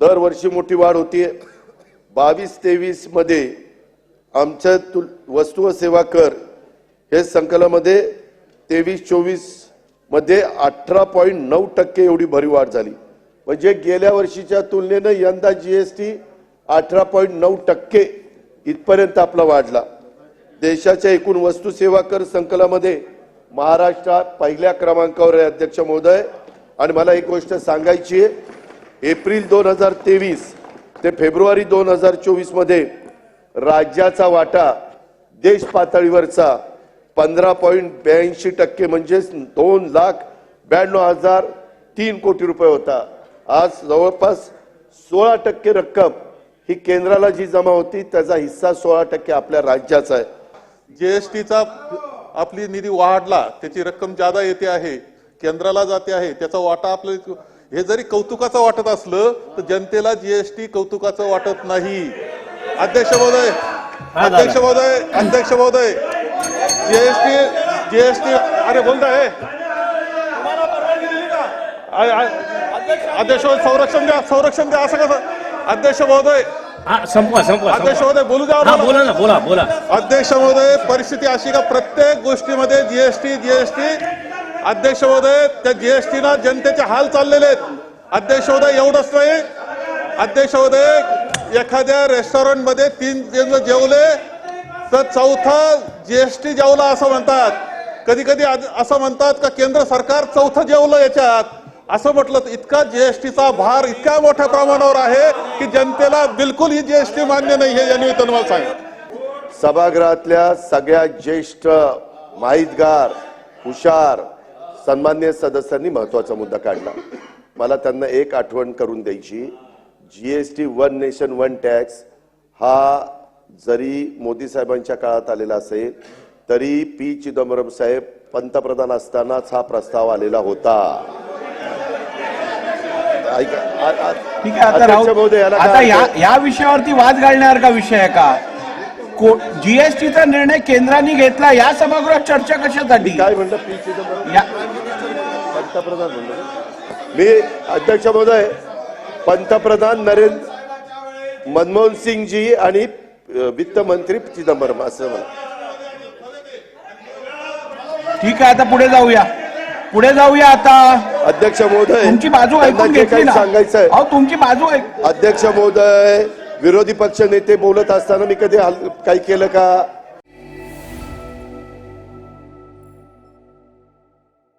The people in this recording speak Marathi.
दरवर्षी मोठी वाढ होती बावीस तेवीसमध्ये आमच्या तुल वस्तू व सेवा कर हे संकलनामध्ये तेवीस चोवीसमध्ये अठरा पॉईंट नऊ टक्के एवढी भरीव वाढ झाली. म्हणजे गेल्या वर्षीच्या तुलनेनं यंदा जीएसटी अठरा पॉईंट नऊ टक्के इथपर्यंत आपला वाढला. देशाच्या एकूण वस्तू सेवा कर संकलामध्ये महाराष्ट्रात पहिल्या क्रमांकावर आहे अध्यक्ष महोदय. आणि मला एक गोष्ट सांगायची आहे. एप्रिल दोन हजार तेवीस ते फेब्रुवारी दोन हजार चोवीसमध्ये राज्याचा वाटा देश पातळीवरचा पंधरा पॉईंट ब्याऐंशी टक्के म्हणजेच दोन लाख ब्याण्णव हजार तीन कोटी रुपये होता. आज जवळपास सोळा टक्के रक्कम ही केंद्राला जी जमा होती त्याचा हिस्सा सोळा टक्के आपल्या राज्याचा आहे. जीएसटीचा आपली निधी वाढला त्याची रक्कम जादा येते आहे केंद्राला जाते आहे त्याचा वाटा आपलं हे जरी कौतुकाचं वाटत असलं तर जनतेला जीएसटी कौतुकाचं वाटत नाही. अध्यक्ष महोदय अध्यक्ष महोदय अध्यक्ष महोदय. जीएसटी जीएसटी अरे बोलताय अध्यक्ष महोदय, संरक्षण द्या संरक्षण द्या असं कसं? अध्यक्ष महोदय. संपवा संपवा अध्यक्ष. महोदय बोलू द्या. बोला ना बोला बोला. अध्यक्ष महोदय परिस्थिती अशी का? प्रत्येक गोष्टीमध्ये जीएसटी जीएसटी अध्यक्ष महोदय त्या जीएसटीना जनतेचे हाल चाललेले आहेत. अध्यक्ष महोदय एवढंच नाही. अध्यक्ष महोदय एखाद्या रेस्टॉरंटमध्ये तीन जण जेवले तर चौथा जीएसटी जेवला असं म्हणतात. कधी कधी असं म्हणतात का केंद्र सरकार चौथं जेवलं याच्यात. असं म्हटलं तर इतका जीएसटीचा भार इतक्या मोठ्या प्रमाणावर आहे की जनतेला बिलकुल ही जीएसटी मान्य नाही हे या निमित्तानं मला सभागृहातल्या सगळ्या ज्येष्ठ माहितगार हुशार सन्मान्य सदस्यांनी महत्त्वाचा मुद्दा काढला. मला त्यांना एक आठवण करून द्यायची. GST one nation one tax हा जरी मोदी साहेबांच्या काळात आलेला असेल तरी पी. चिदंबरम साहेब पंतप्रधान असतानाच हा प्रस्ताव आलेला होता. आता या विषयावरती वाद घालण्यासारखा विषय आहे का? जीएसटीचा निर्णय केंद्राने घेतला या सभागृहात चर्चा कशासाठी? काय म्हणलं पी. चिदंबरम? पंतप्रधान. मी अध्यक्ष महोदय पंतप्रधान नरेंद्र मनमोहन सिंगजी आणि वित्त मंत्री चिदंबरम असं मला ठीक आहे आता पुढे जाऊया. पुढे जाऊया आता. अध्यक्ष महोदय तुमची बाजू ऐकून घेतली सांगायचं आहे अहो तुमची बाजू अध्यक्ष महोदय विरोधी पक्ष नेते बोलत असताना मी कधी काही केलं का?